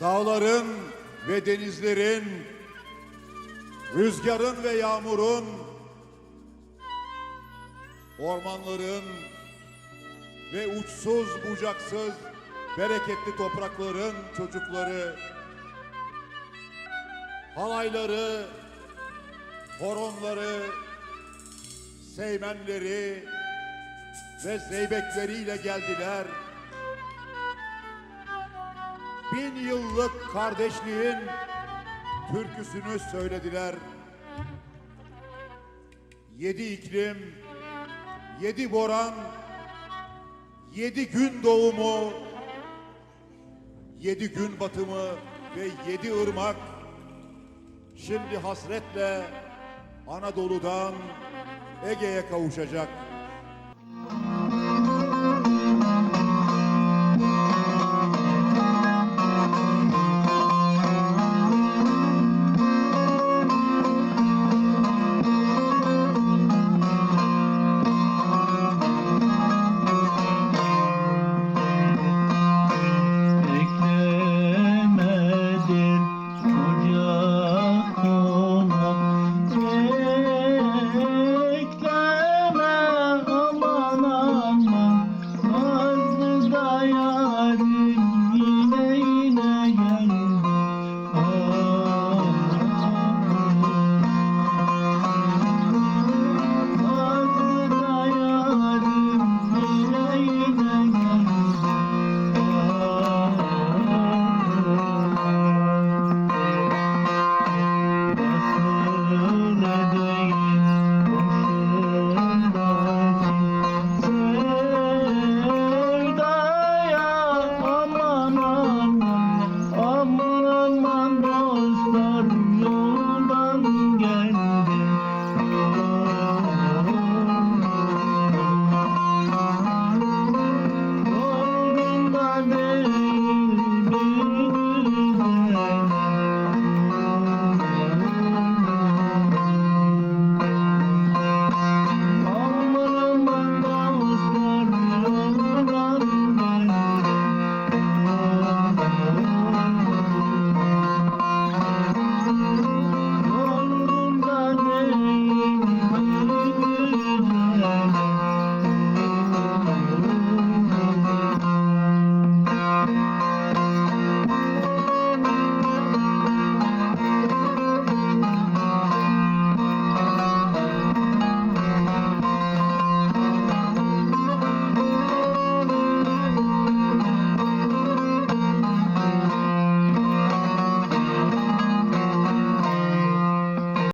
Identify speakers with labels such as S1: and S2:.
S1: Dağların ve denizlerin, rüzgarın ve yağmurun, ormanların ve uçsuz bucaksız bereketli toprakların çocukları, halayları, horonları, seymenleri ve zeybekleriyle geldiler. Bin yıllık kardeşliğin türküsünü söylediler. Yedi iklim, yedi boran, yedi gün doğumu, yedi gün batımı ve yedi ırmak şimdi hasretle Anadolu'dan Ege'ye kavuşacak.